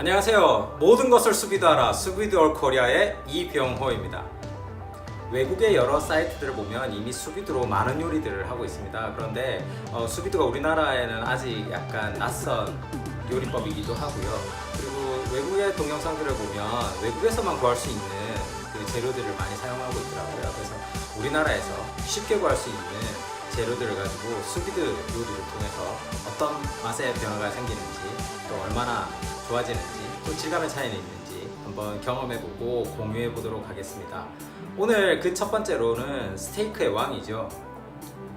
안녕하세요. 모든 것을 수비드하라 수비드 올 코리아의 이병호입니다. 외국의 여러 사이트들을 보면 이미 수비드로 많은 요리들을 하고 있습니다. 그런데 어, 수비드가 우리나라에는 아직 약간 낯선 요리법이기도 하고요. 그리고 외국의 동영상들을 보면 외국에서만 구할 수 있는 그 재료들을 많이 사용하고 있더라고요. 그래서 우리나라에서 쉽게 구할 수 있는 재료들을 가지고 수비드 요리를 통해서 어떤 맛의 변화가 생기는지 또 얼마나 좋아지는지 또 질감의 차이는 있는지 한번 경험해보고 공유해보도록 하겠습니다. 오늘 그 첫 번째로는 스테이크의 왕이죠.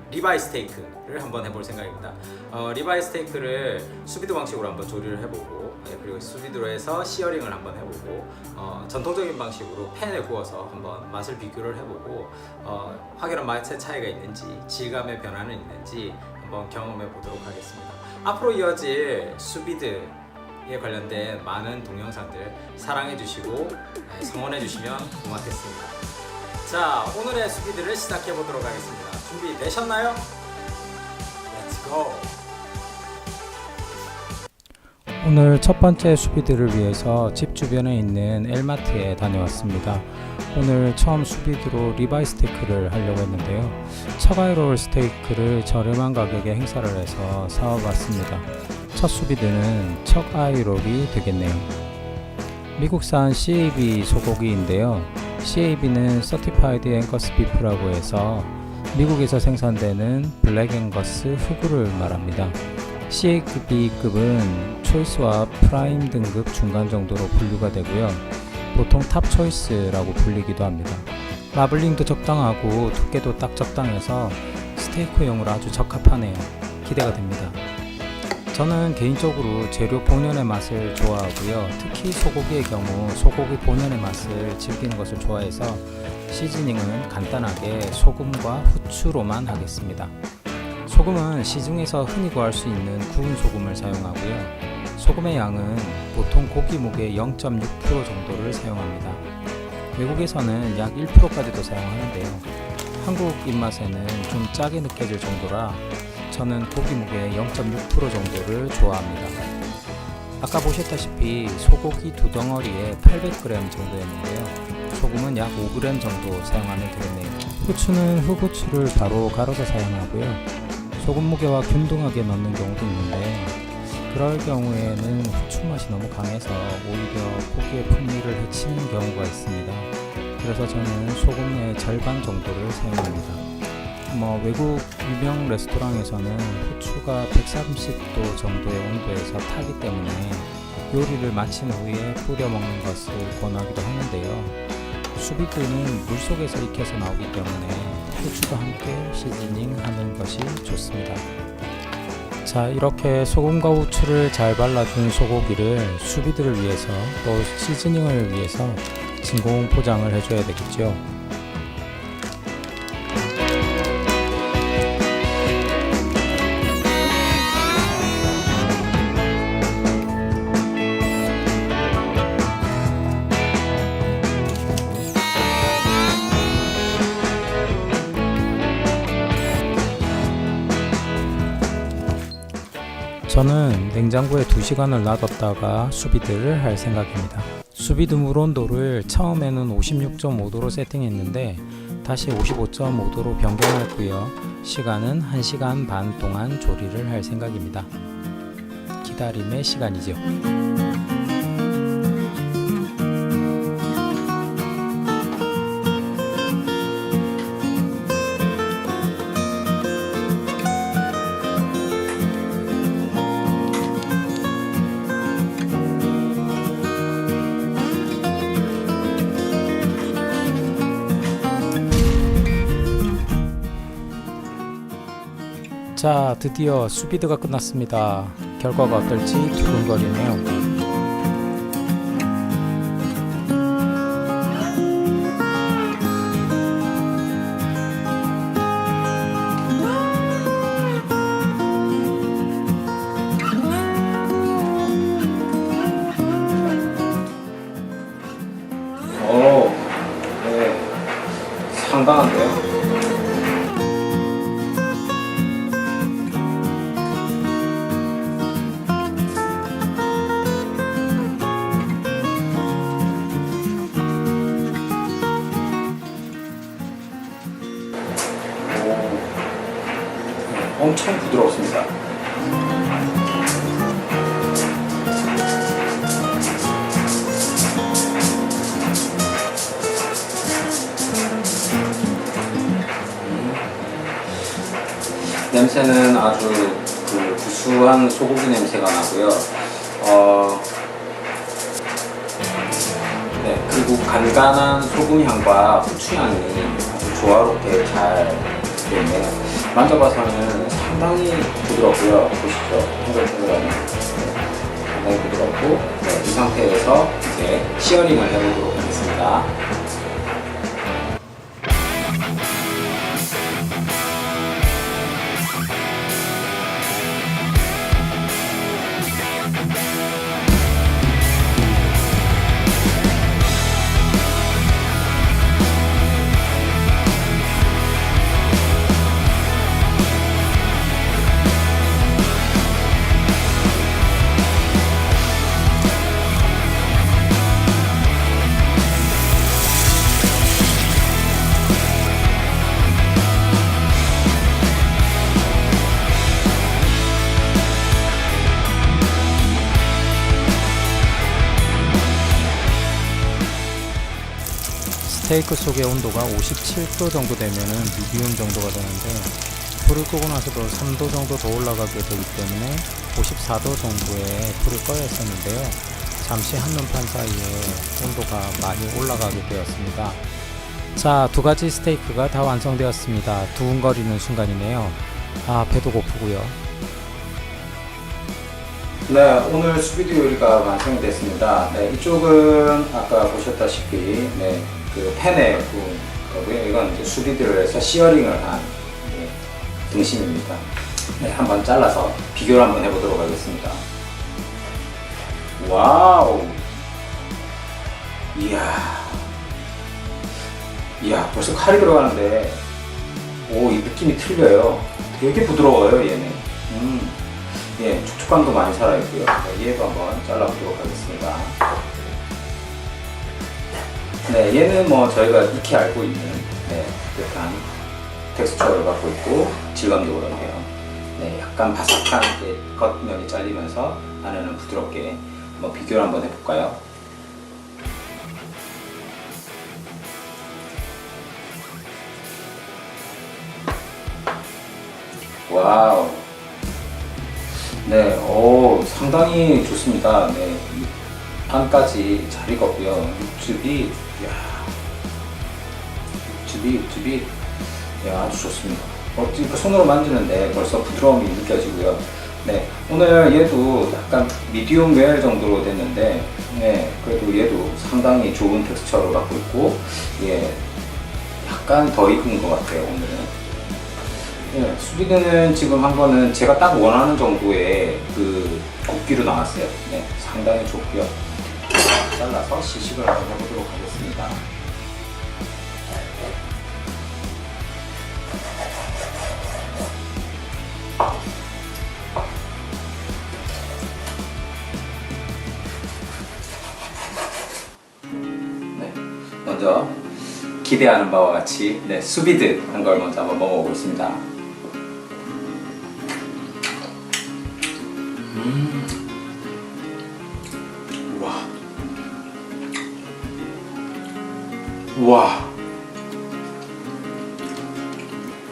리바이 스테이크를 한번 해볼 생각입니다. 어, 리바이 스테이크를 수비드 방식으로 한번 조리를 해보고 예, 그리고 수비드로 해서 시어링을 한번 해보고 어, 전통적인 방식으로 팬에 구워서 한번 맛을 비교를 해보고 어, 확연한 맛의 차이가 있는지 질감의 변화는 있는지 한번 경험해 보도록 하겠습니다. 앞으로 이어질 수비드 에 관련된 많은 동영상들 사랑해 주시고 예, 성원해 주시면 고맙겠습니다. 자 오늘의 수비드를 시작해 보도록 하겠습니다. 준비 되셨나요? Let's go. 오늘 첫 번째 수비드를 위해서 집 주변에 있는 엘마트에 다녀왔습니다. 오늘 처음 수비드로 리바이 스테이크를 하려고 했는데요. 처가이롤 스테이크를 저렴한 가격에 행사를 해서 사와봤습니다. 첫 수비드는 척아이롤이 되겠네요. 미국산 CAB 소고기인데요. CAB는 Certified Angus Beef라고 해서 미국에서 생산되는 블랙 앵거스 흑우를 말합니다. CAB급은 초이스와 프라임 등급 중간 정도로 분류가 되고요. 보통 탑 초이스라고 불리기도 합니다. 마블링도 적당하고 두께도 딱 적당해서 스테이크용으로 아주 적합하네요. 기대가 됩니다. 저는 개인적으로 재료 본연의 맛을 좋아하고요. 특히 소고기의 경우 소고기 본연의 맛을 즐기는 것을 좋아해서 시즈닝은 간단하게 소금과 후추로만 하겠습니다. 소금은 시중에서 흔히 구할 수 있는 구운 소금을 사용하고요. 소금의 양은 보통 고기 무게 0.6% 정도를 사용합니다. 외국에서는 약 1%까지도 사용하는데요. 한국 입맛에는 좀 짜게 느껴질 정도라 저는 고기 무게 0.6% 정도를 좋아합니다. 아까 보셨다시피 소고기 두 덩어리에 800g 정도였는데요. 소금은 약 5g 정도 사용하면 되겠네요. 후추는 흑후추를 바로 갈아서 사용하고요. 소금 무게와 균등하게 넣는 경우도 있는데 그럴 경우에는 후추 맛이 너무 강해서 오히려 고기의 풍미를 해치는 경우가 있습니다. 그래서 저는 소금의 절반 정도를 사용합니다. 뭐 외국 유명 레스토랑에서는 후추가 130도 정도의 온도에서 타기 때문에 요리를 마친 후에 뿌려 먹는 것을 권하기도 하는데요. 수비드는 물 속에서 익혀서 나오기 때문에 후추와 함께 시즈닝 하는 것이 좋습니다. 자 이렇게 소금과 후추를 잘 발라준 소고기를 수비드를 위해서 또 시즈닝을 위해서 진공 포장을 해줘야 되겠죠. 저는 냉장고에 2시간을 놔뒀다가 수비드를 할 생각입니다. 수비드 물 온도를 처음에는 56.5도로 세팅했는데 다시 55.5도로 변경했고요. 시간은 1시간 반 동안 조리를 할 생각입니다. 기다림의 시간이죠. 자, 드디어 수비드가 끝났습니다. 결과가 어떨지 두근거리네요. 오, 네, 상당한데요? 냄새는 아주 그 구수한 소고기 냄새가 나고요. 어, 네, 그리고 간간한 소금 향과 후추 향이 아주 조화롭게 잘 되네요. 만져봐서는 상당히 부드럽고요. 보시죠. 탱글탱글하네. 네, 상당히 부드럽고, 네, 이 상태에서 이제 시어링을 해보도록 하겠습니다. 스테이크 속의 온도가 57도 정도 되면은 미디움 정도가 되는데 불을 끄고 나서도 3도 정도 더 올라가게 되기 때문에 54도 정도에 불을 꺼야 했었는데요. 잠시 한눈판 사이에 온도가 많이 올라가게 되었습니다. 자, 두 가지 스테이크가 다 완성되었습니다. 두근거리는 순간이네요. 아, 배도 고프고요. 네, 오늘 수비드 요리가 완성됐습니다. 네, 이쪽은 아까 보셨다시피 네, 그 팬에 구운 거고요. 이건 이제 수비드를 해서 시어링을 한 네, 등심입니다. 네, 한번 잘라서 비교를 한번 해보도록 하겠습니다. 와우! 이야. 이야, 벌써 칼이 들어가는데, 오, 이 느낌이 틀려요. 되게 부드러워요, 얘는. 음. 예, 촉촉함도 많이 살아있고요. 네, 얘도 한번 잘라보도록 하겠습니다. 네, 얘는 뭐 저희가 익히 알고 있는 네, 듯한 텍스처를 갖고 있고 질감도 그렇고요. 네, 약간 바삭한 게 겉면이 잘리면서 안에는 부드럽게 한번 비교를 한번 해볼까요? 와우. 네, 오, 상당히 좋습니다. 네, 이 판까지 잘 익었고요. 육즙이, 야 육즙이, 육즙이, 야, 아주 좋습니다. 어, 지금 손으로 만지는데 벌써 부드러움이 느껴지고요. 네, 오늘 얘도 약간 미디움 웰 정도로 됐는데, 네, 그래도 얘도 상당히 좋은 텍스처를 갖고 있고, 예, 약간 더 익은 것 같아요, 오늘은. 예, 수비드는 지금 한 거는 제가 딱 원하는 정도의 그 굵기로 나왔어요. 네, 상당히 좋고요. 자, 잘라서 시식을 한번 해보도록 하겠습니다. 네, 먼저 기대하는 바와 같이 네, 수비드 한 걸 먼저 한번 먹어보겠습니다. 우와.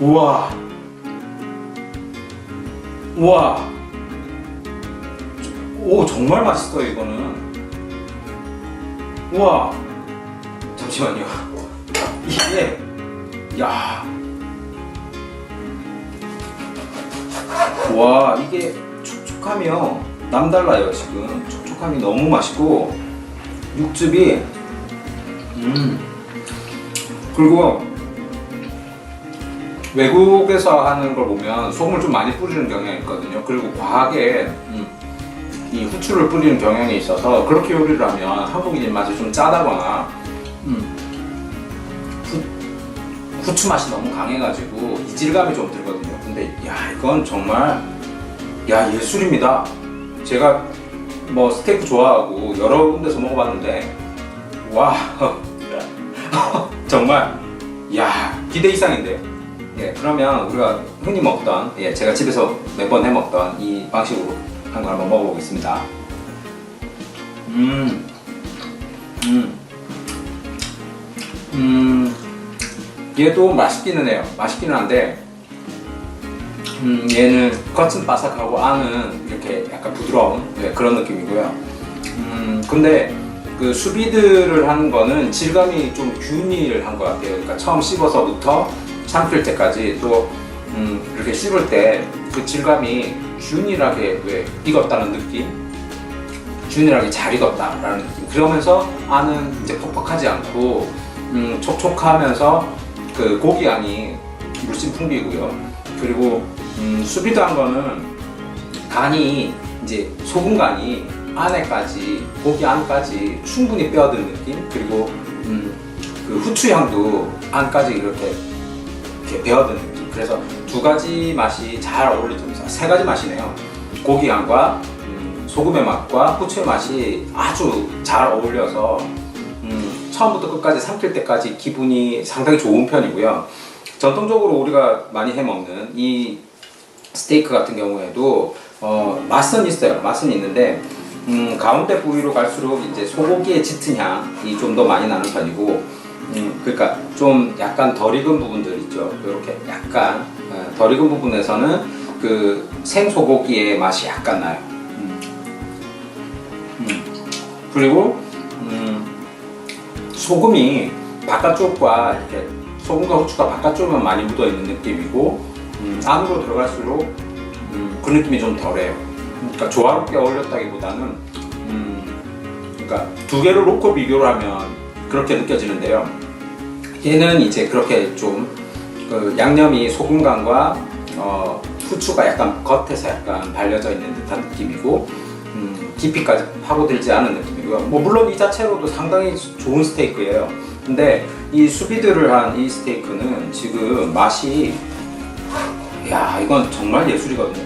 우와. 우와. 오, 정말 맛있어요, 이거는. 우와. 잠시만요. 이게, 야. 와, 이게 촉촉하며 남달라요, 지금. 촉촉함이 너무 맛있고, 육즙이, 음. 그리고, 외국에서 하는 걸 보면 소금을 좀 많이 뿌리는 경향이 있거든요. 그리고 과하게, 음, 이 후추를 뿌리는 경향이 있어서 그렇게 요리를 하면 한국인 입맛이 좀 짜다거나, 음, 후추 맛이 너무 강해가지고 이질감이 좀 들거든요. 근데 야 이건 정말 야 예술입니다. 제가 뭐 스테이크 좋아하고 여러 군데서 먹어봤는데 와 정말 야 기대 이상인데요. 예, 그러면 우리가 흔히 먹던, 예, 제가 집에서 몇 번 해 먹던 이 방식으로 한거 한번 먹어보겠습니다. 음, 음, 음, 얘도 맛있기는 해요. 맛있기는 한데, 음, 얘는 겉은 바삭하고 안은 이렇게 약간 부드러운 네, 그런 느낌이고요. 음, 근데 그 수비드를 하는 거는 질감이 좀 균일을 한것 같아요. 그러니까 처음 씹어서부터 삼킬 때까지 또 음, 이렇게 씹을 때 그 질감이 균일하게 왜 익었다는 느낌, 균일하게 잘 익었다라는 느낌. 그러면서 안은 이제 퍽퍽하지 않고 음, 촉촉하면서 그 고기 양이 물씬 풍기고요. 그리고 음, 수비드 한 거는 간이 이제 소금 간이 안에까지 고기 안까지 충분히 빼어든 느낌? 그리고 음, 그 후추 향도 안까지 이렇게 이렇게 배어든 느낌. 그래서 두 가지 맛이 잘 어울리면서 세 가지 맛이네요. 고기 향과 음, 소금의 맛과 후추의 맛이 아주 잘 어울려서 음, 처음부터 끝까지 삼킬 때까지 기분이 상당히 좋은 편이고요. 전통적으로 우리가 많이 해 먹는 이 스테이크 같은 경우에도 어, 맛은 있어요. 맛은 있는데 음, 가운데 부위로 갈수록 이제 소고기의 짙은 향이 좀 더 많이 나는 편이고 음, 그러니까 좀 약간 덜 익은 부분들 있죠. 이렇게 약간 어, 덜 익은 부분에서는 그 생소고기의 맛이 약간 나요. 음. 음. 그리고 음, 소금이 바깥쪽과 이렇게 소금과 후추가 바깥쪽만 많이 묻어 있는 느낌이고 음, 안으로 들어갈수록 음, 그 느낌이 좀 덜해요. 그러니까 조화롭게 어울렸다기보다는 음, 그러니까 두 개를 놓고 비교를 하면 그렇게 느껴지는데요. 얘는 이제 그렇게 좀 그 양념이 소금간과 어, 후추가 약간 겉에서 약간 발려져 있는 듯한 느낌이고 음, 깊이까지 파고들지 않은 느낌이고요. 뭐 물론 이 자체로도 상당히 좋은 스테이크예요. 근데 이 수비드를 한 이 스테이크는 지금 맛이 야 이건 정말 예술이거든요.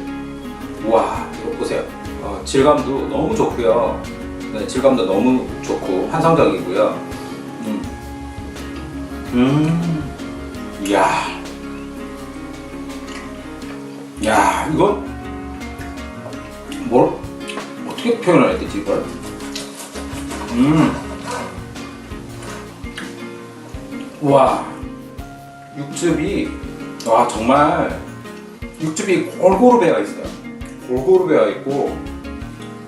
와 보세요. 어, 질감도 너무 좋고요. 네, 질감도 너무 좋고 환상적이고요. 음, 음, 야, 야 이건 뭘 어떻게 표현을 해야 되지 이걸? 음, 와 육즙이 와 정말 육즙이 골고루 배어 있어요. 골고루 배어 있고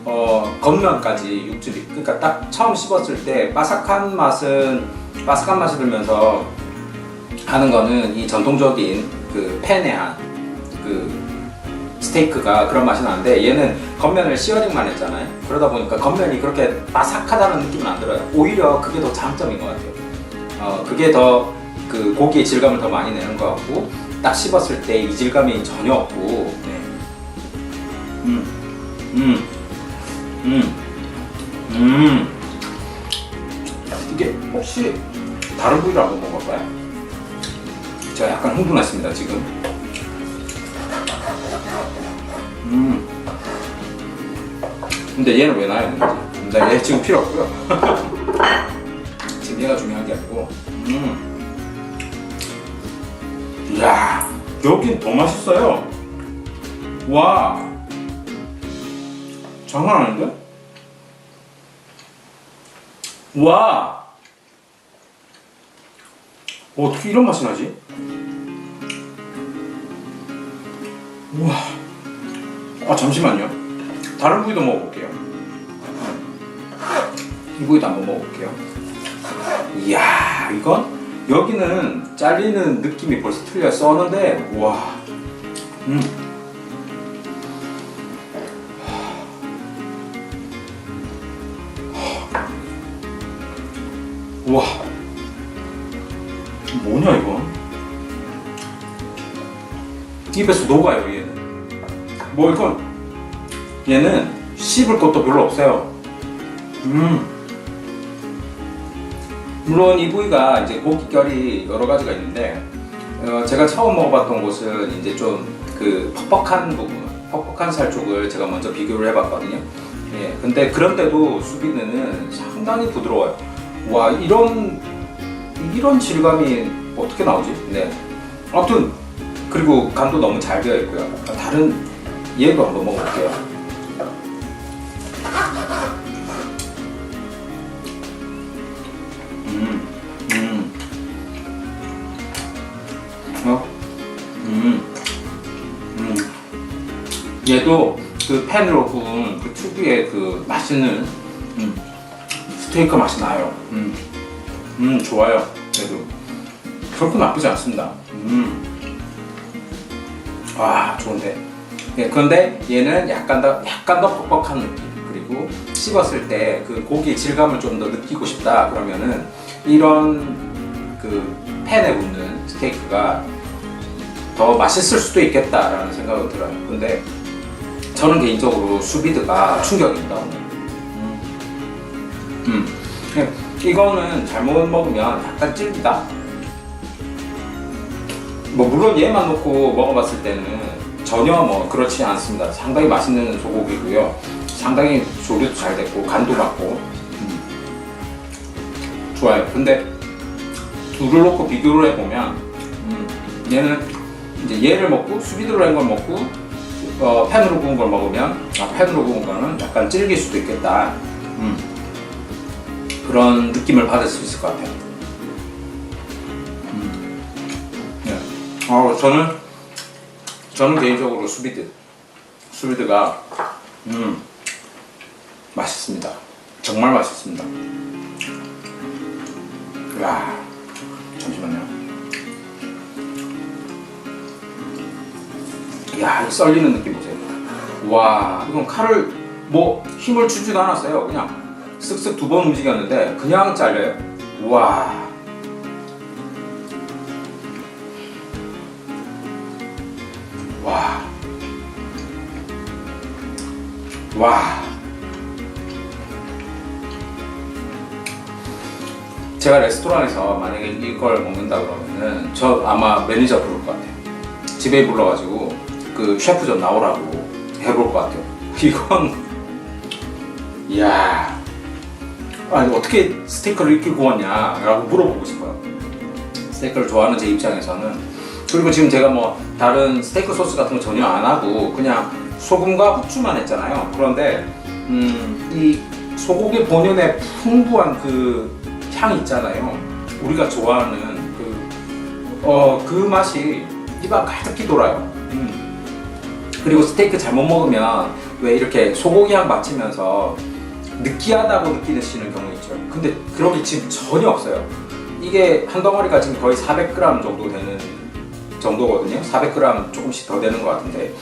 어 겉면까지 육즙이 그러니까 딱 처음 씹었을 때 바삭한 맛은 바삭한 맛이 들면서 하는 거는 이 전통적인 그 팬에 한그 스테이크가 그런 맛이 나는데 얘는 겉면을 시어링만 했잖아요. 그러다 보니까 겉면이 그렇게 바삭하다는 느낌은 안 들어요. 오히려 그게 더 장점인 것 같아요. 어 그게 더 그 고기의 질감을 더 많이 내는 것 같고 딱 씹었을 때 이 질감이 전혀 없고 네. 음, 음, 음, 음. 이게 혹시 다른 부위를 한번 먹어볼까요? 제가 약간 흥분했습니다 지금. 음. 근데 얘는 왜 나야 되는지. 근데 얘 지금 필요 없고요. 지금 얘가 중요한 게 아니고. 음. 이야, 여긴 더 맛있어요. 와. 장난 아닌데? 와. 어떻게 이런 맛이 나지? 우와. 아, 잠시만요. 다른 부위도 먹어볼게요. 이 부위도 한번 먹어볼게요. 이야, 이건 여기는 잘리는 느낌이 벌써 틀려 써는데, 와. 음. 와. 뭐냐, 이건? 입에서 녹아요, 얘는. 뭐, 이건, 얘는 씹을 것도 별로 없어요. 음. 물론 이 부위가 이제 고깃결이 여러 가지가 있는데 어, 제가 처음 먹어봤던 곳은 이제 좀 그 퍽퍽한 부분, 퍽퍽한 살 쪽을 제가 먼저 비교를 해봤거든요. 예, 근데 그런데도 수비드는 상당히 부드러워요. 와 이런 이런 질감이 어떻게 나오지? 네. 아무튼 그리고 간도 너무 잘 되어 있고요. 다른 얘도 한번 먹어볼게요. 음, 음, 어, 음, 음. 얘도 그 팬으로 구운 그 특유의 그 맛있는 음, 스테이크 맛이 나요. 음, 음 좋아요. 얘도 그렇게 나쁘지 않습니다. 음. 와 좋은데. 예, 그런데 얘는 약간 더 약간 더 뻑뻑한 느낌. 그리고 씹었을 때 그 고기 질감을 좀 더 느끼고 싶다 그러면은 이런 그 팬에 굽는 스테이크가 더 맛있을 수도 있겠다라는 생각이 들어요. 근데 저는 개인적으로 수비드가 충격입니다. 오늘. 음. 음. 예, 이거는 잘못 먹으면 약간 질기다. 뭐 물론 얘만 놓고 먹어봤을 때는 전혀 뭐 그렇지 않습니다. 상당히 맛있는 소고기고요. 상당히 조리도 잘 됐고 간도 맞고 음. 좋아요. 근데 둘을 놓고 비교를 해보면 음, 얘는 이제 얘를 먹고 수비드로 한 걸 먹고 어, 팬으로 구운 걸 먹으면 아, 팬으로 구운 거는 약간 질길 수도 있겠다. 음. 그런 느낌을 받을 수 있을 것 같아요. 음. 네. 어, 저는 저는 개인적으로 수비드 수비드가 음, 맛있습니다. 정말 맛있습니다. 야 잠시만요. 야, 이 썰리는 느낌 보세요. 와, 이건 칼을 뭐 힘을 주지도 않았어요. 그냥 쓱쓱 두 번 움직였는데 그냥 잘려요. 와. 와. 와. 제가 레스토랑에서 만약에 이걸 먹는다 그러면은 저 아마 매니저 부를 것 같아요. 집에 불러가지고 그 셰프 좀 나오라고 해볼 것 같아요. 이건 이야 아니 어떻게 스테이크를 이렇게 구웠냐라고 물어보고 싶어요. 스테이크를 좋아하는 제 입장에서는 그리고 지금 제가 뭐 다른 스테이크 소스 같은 거 전혀 안 하고 그냥 소금과 후추만 했잖아요. 그런데 음, 이 소고기 본연의 풍부한 그 향 있잖아요. 우리가 좋아하는 그, 어, 그 맛이 입안 가득히 돌아요. 음. 그리고 스테이크 잘못 먹으면 왜 이렇게 소고기 향 맡으면서 느끼하다고 느끼시는 경우 있죠. 근데 그런 게 지금 전혀 없어요. 이게 한 덩어리가 지금 거의 400g 정도 되는 정도거든요. 400g 조금씩 더 되는 것 같은데.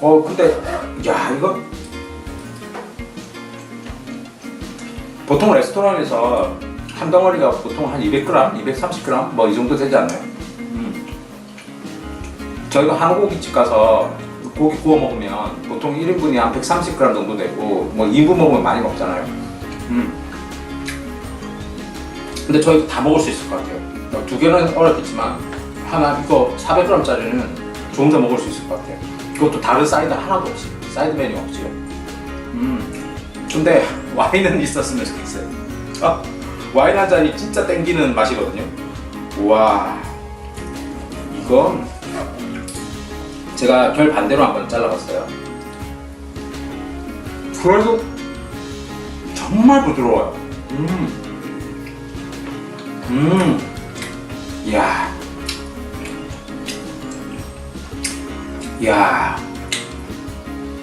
어, 근데, 야, 이거. 보통 레스토랑에서 한 덩어리가 보통 한 200g, 230g 뭐 이 정도 되지 않나요? 음. 저희가 한우고기집 가서 고기 구워 먹으면 보통 1인분이 한 130g 정도 되고 뭐 2인분 먹으면 많이 먹잖아요. 음. 근데 저희 다 먹을 수 있을 것 같아요. 뭐두 개는 어렵겠지만 하나 이거 400g짜리는 저 혼자 먹을 수 있을 것 같아요. 그것도 다른 사이드 하나도 없이 사이드 메뉴 없지요. 음. 근데 와인은 있었으면 좋겠어요. 아, 와인 한 잔이 진짜 땡기는 맛이거든요. 와, 이건 제가 결 반대로 한번 잘라봤어요. 그래도 정말 부드러워요. 음, 음, 이야, 이야,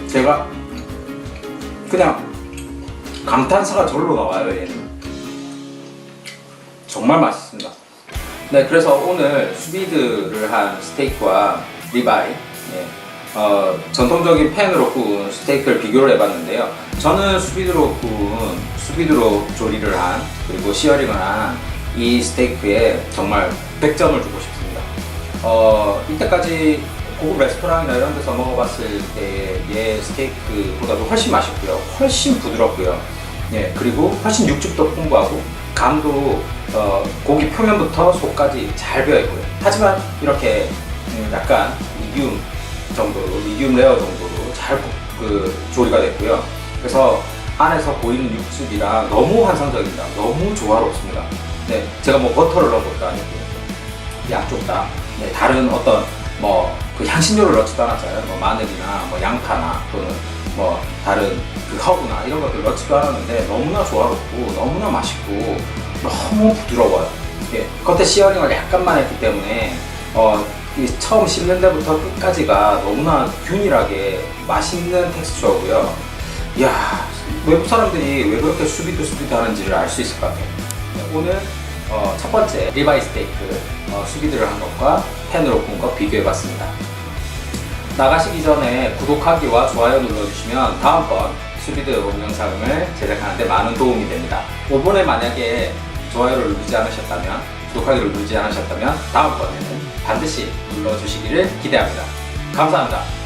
제가 그냥 감탄사가 절로 나와요 얘는. 정말 맛있습니다. 네, 그래서 오늘 수비드를 한 스테이크와 리바이, 예, 어, 전통적인 팬으로 구운 스테이크를 비교를 해봤는데요. 저는 수비드로 구운, 수비드로 조리를 한, 그리고 시어링을 한 이 스테이크에 정말 100점을 주고 싶습니다. 어, 이때까지 고급 레스토랑이나 이런 데서 먹어봤을 때의 스테이크보다도 훨씬 맛있고요. 훨씬 부드럽고요. 예, 그리고 훨씬 육즙도 풍부하고 감도 어, 고기 표면부터 속까지 잘 배어있고요. 하지만 이렇게 음, 약간 미디움 정도로, 미디움 레어 정도로 잘 그 조리가 됐고요. 그래서 안에서 보이는 육즙이랑 너무 환상적입니다. 너무 조화롭습니다. 네, 제가 뭐 버터를 넣은 것도 아니고 양쪽 다 네, 다른 어떤 뭐 그 향신료를 넣지도 않았잖아요. 뭐 마늘이나 뭐 양파나 또는 뭐 다른 그 허브나 이런 것들 넣지도 않았는데 너무나 조화롭고 너무나 맛있고 너무 부드러워요. 이게 겉에 시어링을 약간만 했기 때문에 어, 이 처음 씹는 데부터 끝까지가 너무나 균일하게 맛있는 텍스처고요. 이야 외국 사람들이 왜 그렇게 수비드 수비드 하는지를 알 수 있을 것 같아요. 오늘 어, 첫 번째 리바이 스테이크 어, 수비드를 한 것과 팬으로 구운 것 비교해봤습니다. 나가시기 전에 구독하기와 좋아요 눌러주시면 다음번 수비드 영상을 제작하는데 많은 도움이 됩니다. 이번에 만약에 좋아요를 누르지 않으셨다면 구독하기를 누르지 않으셨다면 다음번에는 반드시 눌러주시기를 기대합니다. 감사합니다.